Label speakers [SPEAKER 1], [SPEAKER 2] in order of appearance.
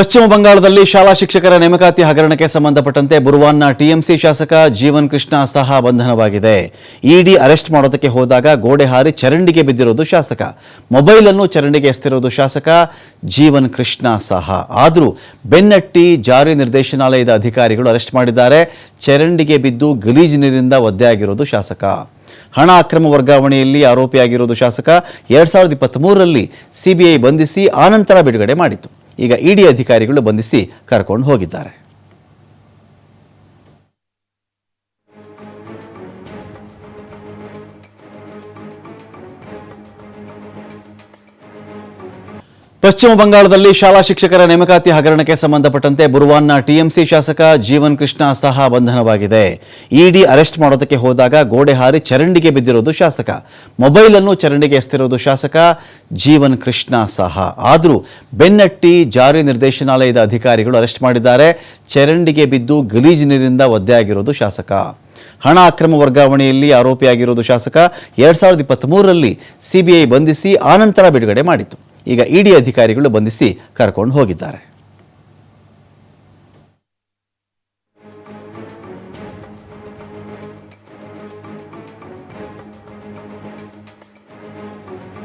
[SPEAKER 1] ಪಶ್ಚಿಮ ಬಂಗಾಳದಲ್ಲಿ ಶಾಲಾ ಶಿಕ್ಷಕರ ನೇಮಕಾತಿ ಹಗರಣಕ್ಕೆ ಸಂಬಂಧಪಟ್ಟಂತೆ ಬುರುವಾನ್ನ ಟಿಎಂಸಿ ಶಾಸಕ ಜೀವನ್ ಕೃಷ್ಣ ಸಹ ಬಂಧನವಾಗಿದೆ. ಇಡಿ ಅರೆಸ್ಟ್ ಮಾಡೋದಕ್ಕೆ ಹೋದಾಗ ಗೋಡೆ ಹಾರಿ ಚರಂಡಿಗೆ ಬಿದ್ದಿರೋದು ಶಾಸಕ. ಮೊಬೈಲ್ ಅನ್ನು ಚರಂಡಿಗೆ ಎಸ್ತಿರೋದು ಶಾಸಕ ಜೀವನ್ ಕೃಷ್ಣ ಸಹ ಆದರೂ ಬೆನ್ನಟ್ಟಿ ಜಾರಿ ನಿರ್ದೇಶನಾಲಯದ ಅಧಿಕಾರಿಗಳು ಅರೆಸ್ಟ್ ಮಾಡಿದ್ದಾರೆ. ಚರಂಡಿಗೆ ಬಿದ್ದು ಗಲೀಜು ನೀರಿನಿಂದ ಒದ್ದೆಯಾಗಿರೋದು ಶಾಸಕ. ಹಣ ಅಕ್ರಮ ವರ್ಗಾವಣೆಯಲ್ಲಿ ಆರೋಪಿಯಾಗಿರೋದು ಶಾಸಕ. ಎರಡ್ ಸಾವಿರದ ಇಪ್ಪತ್ತ್ಮೂರರಲ್ಲಿ ಸಿಬಿಐ ಬಂಧಿಸಿ ಆನಂತರ ಬಿಡುಗಡೆ ಮಾಡಿತು. ಈಗ ಇಡಿ ಅಧಿಕಾರಿಗಳು ಬಂಧಿಸಿ ಕರ್ಕೊಂಡು ಹೋಗಿದ್ದಾರೆ. ಪಶ್ಚಿಮ ಬಂಗಾಳದಲ್ಲಿ ಶಾಲಾ ಶಿಕ್ಷಕರ ನೇಮಕಾತಿ ಹಗರಣಕ್ಕೆ ಸಂಬಂಧಪಟ್ಟಂತೆ ಬುರುವಾನ್ನ ಟಿಎಂಸಿ ಶಾಸಕ ಜೀವನ್ ಕೃಷ್ಣ ಸಹ ಬಂಧನವಾಗಿದೆ. ಇಡಿ ಅರೆಸ್ಟ್ ಮಾಡೋದಕ್ಕೆ ಹೋದಾಗ ಗೋಡೆ ಹಾರಿ ಚರಂಡಿಗೆ ಬಿದ್ದಿರೋದು ಶಾಸಕ. ಮೊಬೈಲ್ ಅನ್ನು ಚರಂಡಿಗೆ ಎಸ್ತಿರೋದು ಶಾಸಕ ಜೀವನ್ ಕೃಷ್ಣ ಸಹ. ಆದರೂ ಬೆನ್ನಟ್ಟಿ ಜಾರಿ ನಿರ್ದೇಶನಾಲಯದ ಅಧಿಕಾರಿಗಳು ಅರೆಸ್ಟ್ ಮಾಡಿದ್ದಾರೆ. ಚರಂಡಿಗೆ ಬಿದ್ದು ಗಲೀಜು ನೀರಿನಿಂದ ಒದ್ದೆಯಾಗಿರೋದು ಶಾಸಕ. ಹಣ ಅಕ್ರಮ ವರ್ಗಾವಣೆಯಲ್ಲಿ ಆರೋಪಿಯಾಗಿರೋದು ಶಾಸಕ. ಎರಡ್ ಸಾವಿರದ ಇಪ್ಪತ್ತ್ಮೂರರಲ್ಲಿ ಸಿಬಿಐ ಬಂಧಿಸಿ ಆನಂತರ ಬಿಡುಗಡೆ ಮಾಡಿತು. ಈಗ ಇಡಿ ಅಧಿಕಾರಿಗಳು ಬಂಧಿಸಿ ಕರ್ಕೊಂಡು ಹೋಗಿದ್ದಾರೆ.